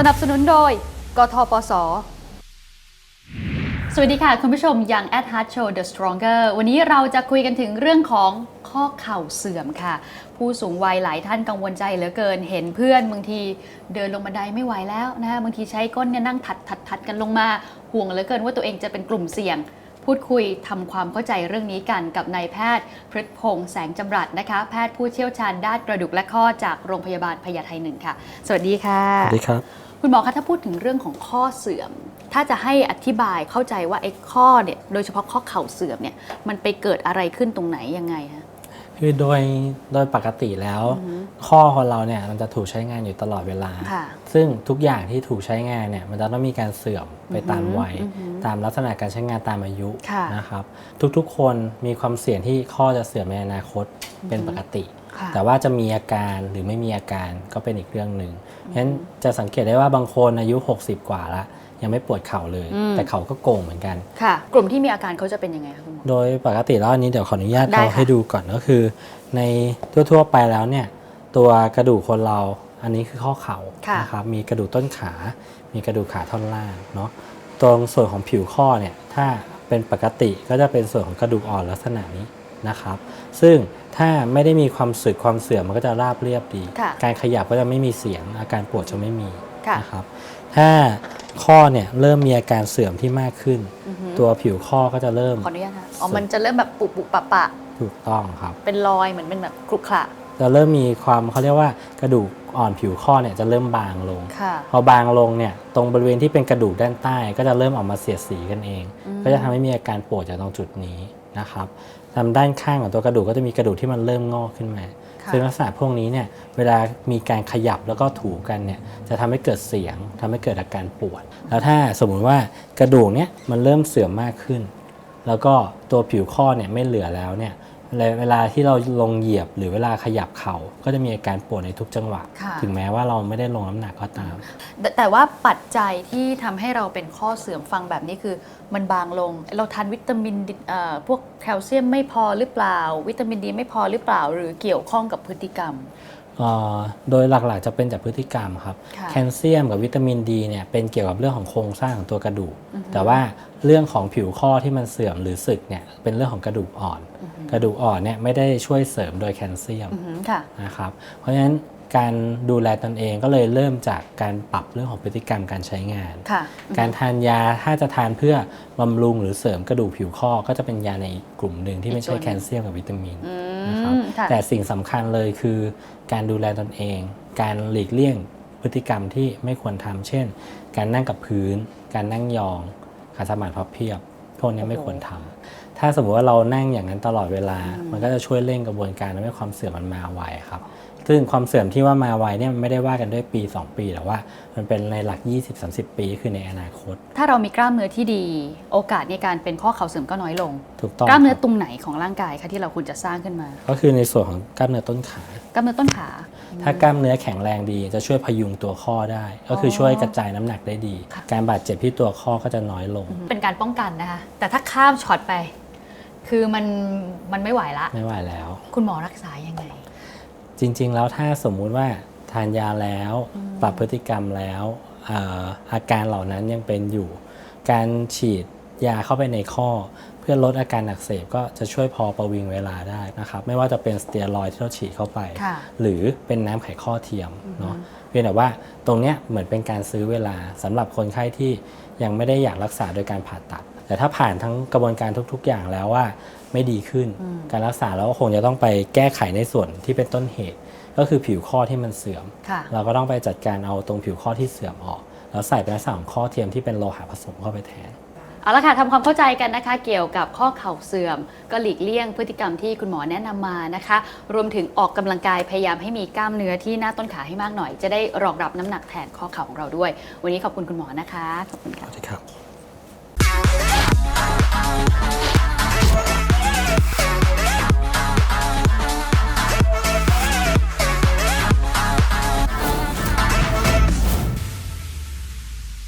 สนับสนุนโดย กทปส สวัสดีค่ะ คุณผู้ชมยัง at heart show the stronger วันนี้เราจะคุยกันถึงเรื่องของข้อเข่าเสื่อมค่ะ ผู้สูงวัยหลายท่านกังวลใจเหลือเกิน เห็นเพื่อนบางทีเดินลงบันไดไม่ไหวแล้วนะคะบางทีใช้ก้นเนี่ยนั่งถัดถัดถัดกันลงมา ห่วงเหลือเกินว่าตัวเองจะเป็นกลุ่มเสี่ยง พูดคุยทำความเข้าใจเรื่องนี้กันกับนายแพทย์พฤษพงษ์แสงจำรัดนะคะ แพทย์ผู้เชี่ยวชาญด้านกระดูกและข้อจากโรงพยาบาลพญาไทหนึ่งค่ะ สวัสดีค่ะ สวัสดีครับ คุณหมอคะถ้าพูดถึงเรื่องของข้อเสื่อม ถ้าจะให้อธิบายเข้าใจว่าไอ้ข้อเนี่ยโดยเฉพาะข้อเข่าเสื่อมเนี่ยมันไปเกิดอะไรขึ้นตรงไหนยังไงคะ คือโดยโดยปกติแล้ว ข้อของเราเนี่ยมันจะถูกใช้งานอยู่ตลอดเวลาค่ะซึ่งทุกอย่างที่ถูกใช้งานเนี่ยมันจะต้องมีการเสื่อมไปตามวัยอือหือตามลักษณะการใช้งานตามอายุค่ะนะครับ ทุกๆคนมีความเสี่ยงที่ข้อจะเสื่อมในอนาคตเป็นปกติค่ะแต่ว่าจะมีอาการหรือไม่มีอาการก็เป็นอีกเรื่องหนึ่งเพราะฉะนั้นจะสังเกตได้ว่าบางคนอายุ 60 กว่าแล้ว ยังไม่ปวดเข่าเลย อืม แต่เขาก็โกงเหมือนกัน ค่ะ กลุ่มที่มีอาการเขาจะเป็นยังไงคะคุณหมอ โดยปกติแล้วอันนี้เดี๋ยวขออนุญาตได้เอาค่ะ ให้ดูก่อนก็คือ ในทั่วๆไปแล้วเนี่ยตัวกระดูกคนเราอันนี้คือข้อเข่าค่ะนะครับมีกระดูกต้นขา มีกระดูกขาท่อนล่างเนาะตรงส่วนของผิวข้อเนี่ยถ้าเป็นปกติก็จะเป็นส่วนของกระดูกอ่อนลักษณะนี้นะครับ ซึ่งถ้าไม่ได้มีความสึกความเสื่อมมันก็จะราบเรียบดี ค่ะ การขยับก็จะไม่มีเสียงอาการปวดจะไม่มีค่ะ นะครับ ถ้าข้อเนี่ยเริ่มมีอาการเสื่อมที่มากขึ้น อือหือตัวผิวข้อก็จะเริ่ม ขออนุญาตค่ะอ๋อ มันจะเริ่มแบบปุปุปะปะ ถูกต้องครับ เป็นรอยเหมือนเป็นแบบครุขระจะเริ่มมีความเขาเรียกว่ากระดูกอ่อนผิวข้อเนี่ยจะเริ่มบางลง ค่ะ พอบางลงเนี่ยตรงบริเวณที่เป็นกระดูกด้านใต้ ก็จะเริ่มออกมาเสียดสีกันเอง อืม ก็จะทำให้มีอาการปวดจากตรงจุดนี้นะครับตามด้านข้างของตัวกระดูกก็จะมีกระดูกที่มันเริ่มงอกขึ้นมาค่ะ ซึ่งลักษณะพวกนี้เนี่ยเวลามีการขยับแล้วก็ถูกันเนี่ยจะทำให้เกิดเสียงทำให้เกิดอาการปวด แล้วถ้าสมมุติว่ากระดูกเนี่ยมันเริ่มเสื่อมมากขึ้น แล้วก็ตัวผิวข้อเนี่ยไม่เหลือแล้วเนี่ย เวลาเวลาที่เราลงเหยียบหรือเวลาขยับเข่าก็จะมีอาการปวดในทุกจังหวะค่ะถึงแม้ว่าเราไม่ได้ลงน้ำหนักก็ตามแต่แต่ว่าปัจจัยที่ทำให้เราเป็นข้อเสื่อมฟังแบบนี้คือ มันบางลง เราทานวิตามินดิเอ่อพวกแคลเซียมไม่พอหรือเปล่า วิตามินดีไม่พอหรือเปล่า หรือเกี่ยวข้องกับพฤติกรรมเอ่อ โดยหลักๆจะเป็นจากพฤติกรรมครับค่ะแคลเซียมกับวิตามินดีเนี่ยเป็นเกี่ยวกับเรื่องของโครงสร้างของตัวกระดูก แต่ว่าเรื่องของผิวข้อที่มันเสื่อมหรือสึกเนี่ยเป็นเรื่องของกระดูกอ่อน กระดูกอ่อนเนี่ยไม่ได้ช่วยเสริมโดยแคลเซียมอือหือค่ะนะครับเพราะฉะนั้น การดูแลตนเองก็เลยเริ่มจากการปรับเรื่องของพฤติกรรมการใช้งาน ค่ะ การทานยาถ้าจะทานเพื่อบำรุงหรือเสริมกระดูกผิวข้อก็จะเป็นยาในอีกกลุ่มหนึ่งที่ไม่ใช่อีกตัวหนึ่ง แคลเซียมกับวิตามิน อืนะครับมค่ะแต่สิ่งสำคัญเลยคือการดูแลตนเอง การหลีกเลี่ยงพฤติกรรมที่ไม่ควรทำเช่น การนั่งกับพื้น การนั่งยองการสมานพับเพียบพวกนี้ไม่ควรทำถ้าสมมติว่าเรานั่งอย่างนั้นตลอดเวลา มันก็จะช่วยเร่งกระบวนการทำให้ความเสื่อมมันมาไวครับ ซึ่งความเสื่อมที่ว่ามาไวเนี่ยมันไม่ได้ว่ากันด้วยปี 2 ปีแต่ว่า มันเป็นในหลัก 20-30 ปีคือในอนาคต ถ้าเรามีกล้ามเนื้อที่ดี โอกาสในการเป็นข้อเข่าเสื่อมก็น้อยลง ถูกต้องกล้ามเนื้อครับตรงไหนของร่างกายคะที่เราควรจะสร้างขึ้นมา ก็คือในส่วนของกล้ามเนื้อต้นขากล้ามเนื้อต้นขา ถ้ากล้ามเนื้อแข็งแรงดีจะช่วยพยุงตัวข้อได้ ก็คือช่วยกระจายน้ำหนักได้ดีค่ะการบาดเจ็บที่ตัวข้อก็จะน้อยลง เป็นการป้องกันนะคะ แต่ถ้าข้ามช็อตไป คือมันมันไม่ไหวละไม่ไหวแล้ว คุณหมอรักษายังไง จริง ๆ แล้วถ้าสมมุติว่าทานยาแล้วปรับพฤติกรรมแล้วเอ่ออาการเหล่านั้นยังเป็นอยู่ การฉีด ยาเข้าไปในข้อ เพื่อลดอาการอักเสบก็จะช่วยพอประวิงเวลาได้นะครับ ไม่ว่าจะเป็นสเตียรอยด์ที่เราฉีดเข้าไปค่ะหรือเป็นน้ำไขข้อเทียมเนาะเพียงแต่ว่าตรงเนี้ยเหมือนเป็นการซื้อเวลาสำหรับคนไข้ที่ยังไม่ได้อยากรักษาโดยการผ่าตัด แต่ถ้าผ่านทั้งกระบวนการทุก ๆ อย่างแล้วว่าไม่ดีขึ้น การรักษาแล้วก็คงจะต้องไปแก้ไขในส่วนที่เป็นต้นเหตุ ก็คือผิวข้อที่มันเสื่อมค่ะเราก็ต้องไปจัดการเอาตรงผิวข้อที่เสื่อมออก แล้วใส่เป็นลักษณะของข้อเทียมที่เป็นโลหะผสมเข้าไปแทน เอาละค่ะทำความเข้าใจกันนะคะ เกี่ยวกับข้อเข่าเสื่อม ก็หลีกเลี่ยงพฤติกรรมที่คุณหมอแนะนำมานะคะ รวมถึงออกกำลังกายพยายามให้มีกล้ามเนื้อที่หน้าต้นขาให้มากหน่อย จะได้รองรับน้ำหนักแทนข้อเข่าของเราด้วย วันนี้ขอบคุณคุณหมอนะคะขอบคุณค่ะสวัสดีครับ